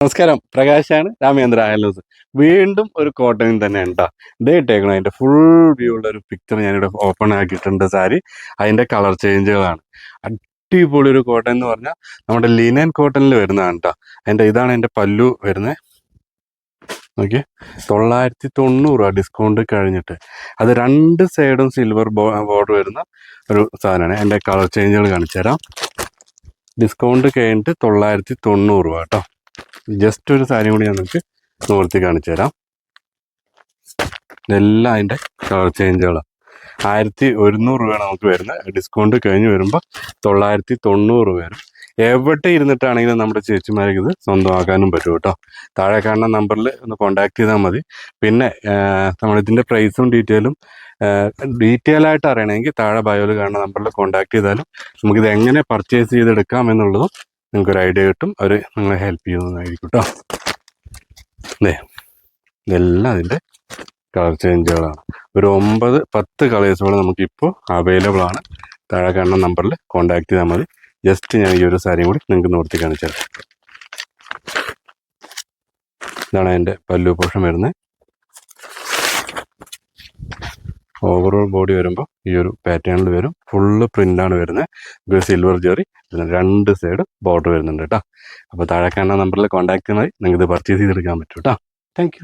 നമസ്കാരം. പ്രകാശാണ് രാമേന്ദ്ര ആയലോസ് വീണ്ടും ഒരു കോട്ടൺ തന്നെയാണ് കേട്ടോ ഇതേ ഇട്ടേക്കണം അതിന്റെ ഫുൾ വ്യൂ ഉള്ള ഒരു പിക്ചർ ഞാനിവിടെ ഓപ്പൺ ആക്കിയിട്ടുണ്ട് സാരി. അതിന്റെ കളർ ചേഞ്ചുകളാണ് അടിപൊളി ഒരു കോട്ടൺ എന്ന് പറഞ്ഞാൽ നമ്മുടെ ലിനൻ കോട്ടണിൽ വരുന്നതാണ് കേട്ടോ അതിന്റെ ഇതാണ് എന്റെ പല്ലു വരുന്നത് ഓക്കെ തൊള്ളായിരത്തി തൊണ്ണൂറ് രൂപ ഡിസ്കൗണ്ട് കഴിഞ്ഞിട്ട്. അത് രണ്ട് സൈഡും സിൽവർ ബോർഡർ വരുന്ന ഒരു സാധനമാണ്. എന്റെ കളർ ചേഞ്ചുകൾ കാണിച്ചു തരാം ഡിസ്കൗണ്ട് കഴിഞ്ഞിട്ട് തൊള്ളായിരത്തി തൊണ്ണൂറ് രൂപ കേട്ടോ ജസ്റ്റ് ഒരു സാരി കൂടി ഞാൻ നിങ്ങൾക്ക് നിവർത്തി കാണിച്ചു തരാം. ഇതെല്ലാം അതിന്റെ കളർ ചേഞ്ചുകളാണ് ആയിരത്തി ഒരുന്നൂറ് രൂപയാണ് നമുക്ക് വരുന്നത്. ഡിസ്കൗണ്ട് കഴിഞ്ഞ് വരുമ്പോൾ തൊള്ളായിരത്തി തൊണ്ണൂറ് രൂപ വരും. എവിടെ ഇരുന്നിട്ടാണെങ്കിലും നമ്മുടെ ചേച്ചിമാർക്ക് ഇത് സ്വന്തമാക്കാനും പറ്റും കേട്ടോ. താഴെ കാണുന്ന നമ്പറിൽ ഒന്ന് കോൺടാക്ട് ചെയ്താൽ മതി. പിന്നെ നമ്മളിതിന്റെ പ്രൈസും ഡീറ്റെയിലും ഡീറ്റെയിൽ ആയിട്ട് അറിയണമെങ്കിൽ താഴെ ബയോയിൽ കാണുന്ന നമ്പറിൽ കോൺടാക്ട് ചെയ്താലും നമുക്കിത് എങ്ങനെ പർച്ചേസ് ചെയ്തെടുക്കാം എന്നുള്ളതും നിങ്ങൾക്ക് ഒരു ഐഡിയ കിട്ടും. അവർ നിങ്ങളെ ഹെൽപ്പ് ചെയ്യുന്നതായിരിക്കും കേട്ടോ അല്ലേ ഇതെല്ലാം അതിന്റെ കളർ ചേഞ്ചുകളാണ് ഒരു ഒമ്പത് പത്ത് കളേഴ്സുകൾ നമുക്കിപ്പോൾ അവൈലബിൾ ആണ്. താഴെ കാണുന്ന നമ്പറിൽ കോൺടാക്ട് ചെയ്താൽ മതി. ജസ്റ്റ് ഞാൻ ഈ ഒരു സാരിയും കൂടി നിങ്ങൾക്ക് നിവർത്തി കാണിച്ചു തരാം ഇതാണ് എന്റെ പല്ലു പോഷം വരുന്നത്. ഓവറോൾ ബോഡി വരുമ്പോൾ ഈ ഒരു പാറ്റേണിൽ വരും. ഫുള്ള് പ്രിന്റാണ് വരുന്നത് സിൽവർ ജെറി രണ്ട് സൈഡ് ബോർഡർ വരുന്നുണ്ട് കേട്ടോ അപ്പോൾ താഴെ കാണുന്ന നമ്പറിൽ കോൺടാക്ട് ചെയ്താൽ നിങ്ങൾക്ക് ഇത് പർച്ചേസ് ചെയ്തെടുക്കാൻ പറ്റും കേട്ടോ താങ്ക്